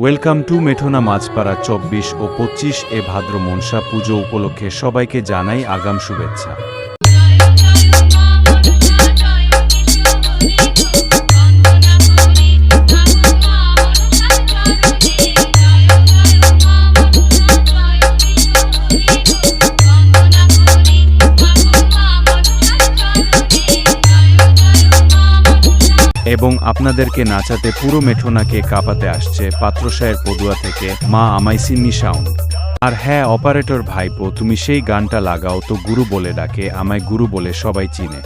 Welcome to মেঠোনা Machpara চব্বিশ ও পঁচিশ এ ভাদ্র মনসা পুজো উপলক্ষে সবাইকে জানাই আগাম শুভেচ্ছা। এবং আপনাদেরকে নাচাতে পুরো মেঠোনাকে কাঁপাতে আসছে পাত্রসায়ের পদুয়া থেকে মা আমায় সিন্নি সাউন্ড আর হ্যাঁ অপারেটর ভাইপো, তুমি সেই গানটা লাগাও তো গুরু বলে ডাকে, আমায় গুরু বলে সবাই চিনে।